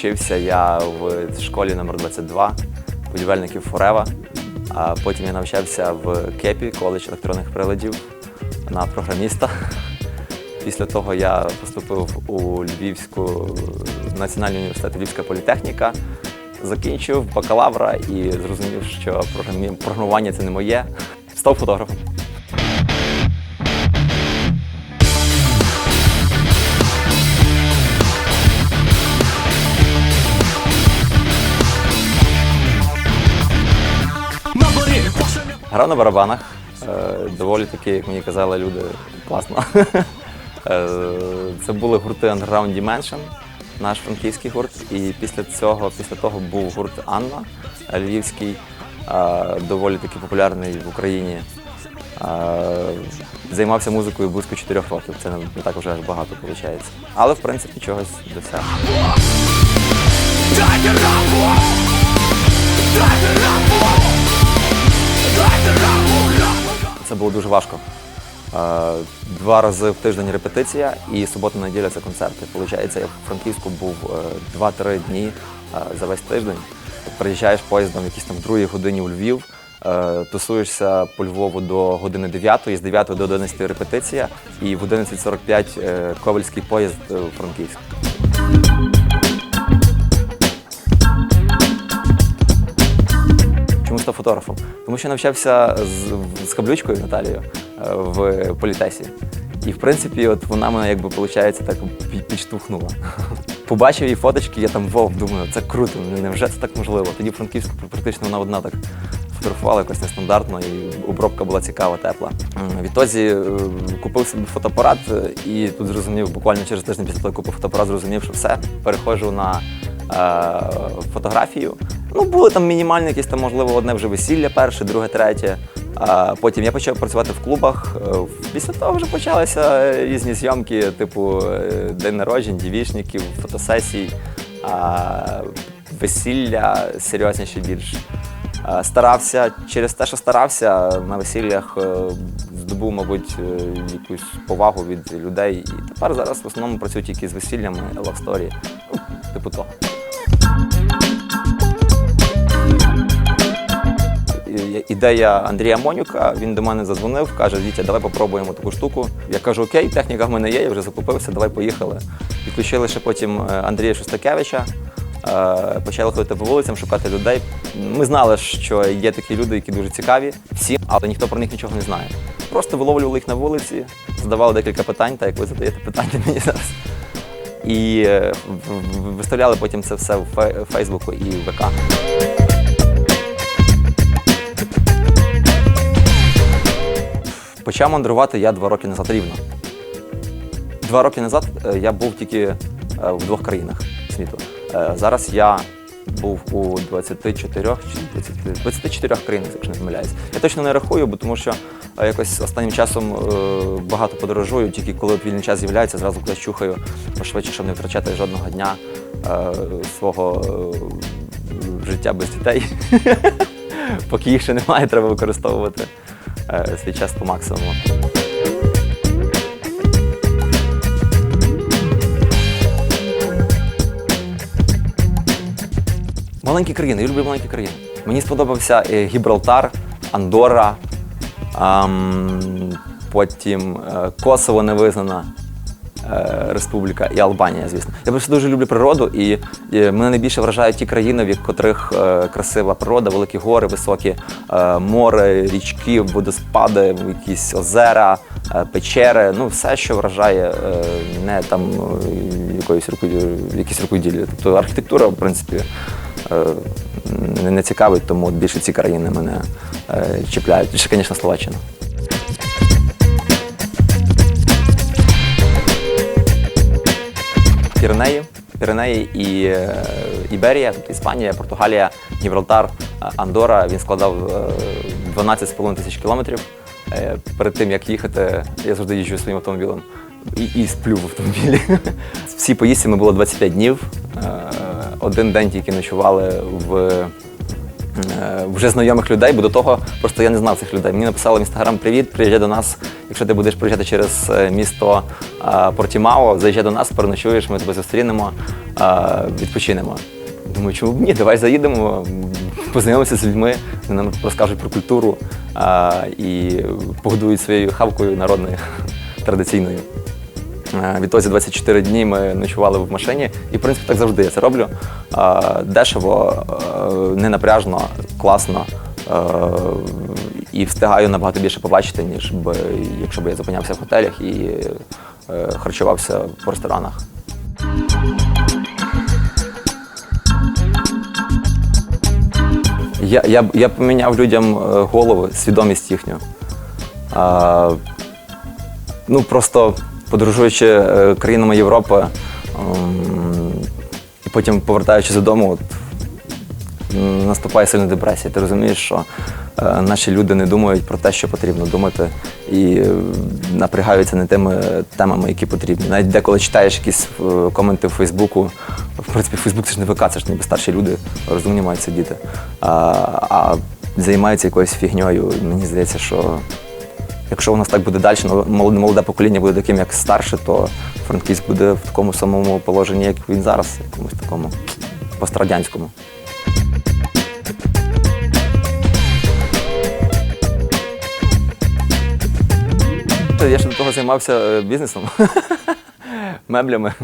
вчився я в школі номер 22 будівельників Форева. А потім я навчався в КЕПі, коледж електронних приладів на програміста. Після того я поступив у Львівську національний університет Львівська політехніка, закінчив бакалавра і зрозумів, що програмування це не моє. Став фотографом. Грав на барабанах. Е, Доволі таки, як мені казали люди, класно. Е, Це були гурти Underground Dimension, наш франківський гурт. І після цього, після того був гурт Анна Львівський, е, доволі таки популярний в Україні. Займався музикою близько 4 років. Це не так вже аж багато виходить. Але в принципі чогось досяг. Це було дуже важко. Е, Два рази в тиждень репетиція і субота-неділя це концерти. Получається, я в Франківську був е, 2-3 дні е, за весь тиждень. Приїжджаєш поїздом в якійсь там другій годині у Львів, е, тусуєшся по Львову до години 9, з 9 до 11 репетиція, і в 11.45 е, ковальський поїзд е, у Франківськ. Фотографом? Тому що навчався з, з каблючкою Наталією е, в політесі. І в принципі, от вона мене якби виходить так підштовхнула. Побачив її фоточки, я там вов, думаю, це круто, невже це так можливо? Тоді Франківську практично вона одна так фотографувала якось нестандартно, і обробка була цікава, тепла. Відтоді е, купив собі фотоапарат і тут зрозумів, буквально через тиждень після того, купив фотоапарат, зрозумів, що все, переходжу на е, фотографію. Ну, були там мінімальні якісь там, можливо, одне вже весілля перше, друге, третє. А потім я почав працювати в клубах. Е, Після того вже почалися е, різні зйомки, типу е, день народжень, дівішників, фотосесій, весілля серйозніше більш. Старався через те, що старався на весіллях, здобув, мабуть, якусь повагу від людей. І тепер зараз в основному працюю тільки з весіллями, story, ну, типу того. Ідея Андрія Монюка, він до мене задзвонив, каже, Вітя, давай попробуємо таку штуку. Я кажу, окей, техніка в мене є, я вже закупився, давай поїхали. Підключили ще потім е, Андрія Шостакевича, е, почали ходити по вулицям, шукати людей. Ми знали, що є такі люди, які дуже цікаві, всі, але ніхто про них нічого не знає. Просто виловлювали їх на вулиці, задавали декілька питань, так як ви задаєте питання мені зараз. І е, виставляли потім це все в Фейсбуку і в ВК. Почав мандрувати я два роки назад рівно. Два роки назад е, я був тільки е, в двох країнах світу. Е, Зараз я був у 24 чи 20, 24 країнах, якщо не помиляюсь. Я точно не рахую, бо тому що якось останнім часом багато подорожую, тільки коли вільний час з'являється, зразу кудись чухаю пошвидше, щоб не втрачати жодного дня свого життя без дітей. Поки їх ще немає, треба використовувати свій час по максимуму. Маленькі країни, я люблю маленькі країни. Мені сподобався е, Гібралтар, Андорра, ем, потім е, Косово невизнана е, республіка і Албанія, звісно. Я просто дуже люблю природу, і, е, мене найбільше вражають ті країни, в яких е, красива природа, великі гори, високі е, море, річки, водоспади, якісь озера, е, печери. Ну, все, що вражає е, не там е, рукою, якісь. Тобто архітектура, в принципі. е, Не, цікавить, тому більше ці країни мене е, чіпляють. Ще, звісно, Словаччина. Піренеї, Піренеї і е, Іберія, тобто Іспанія, Португалія, Гібралтар, е, Андора. Він складав е, 12,5 тисяч кілометрів. Е, Перед тим як їхати, я завжди їжджу своїм автомобілем і, і сплю в автомобілі. Всі поїздці ми було 25 днів. Е, Один день тільки ночували в е, вже знайомих людей, бо до того просто я не знав цих людей. Мені написали в інстаграм Привіт, приїжджай до нас. Якщо ти будеш приїжджати через е, місто е, Портімао, заїжджай до нас, переночуєш, ми тебе зустрінемо, е, відпочинемо. Думаю, чому б ні? Давай заїдемо, познайомимося з людьми, вони нам розкажуть про культуру е, і погодують своєю хавкою народною традиційною. Е, Відтоді 24 дні ми ночували в машині, і в принципі так завжди я це роблю. Е, Дешево, е, ненапряжно, класно. І встигаю набагато більше побачити, ніж би, якщо б я зупинявся в готелях і харчувався в ресторанах. Я, я, я поміняв людям голову, свідомість їхню. Ну, просто подорожуючи е, країнами Європи ем, і потім повертаючись додому, от, наступає сильна депресія. Ти розумієш, що е, наші люди не думають про те, що потрібно думати, і е, напрягаються не тими темами, які потрібні. Навіть деколи читаєш якісь коменти в Фейсбуку. В принципі, Фейсбук це ж не ВК, це ж ніби старші люди, розумні мають сидіти. А, а займаються якоюсь фігньою. Мені здається, що Якщо у нас так буде далі, молоде, молоде покоління буде таким, як старше, то Франківськ буде в такому самому положенні, як він зараз, якомусь такому пострадянському. Я ще до того займався е, бізнесом, меблями.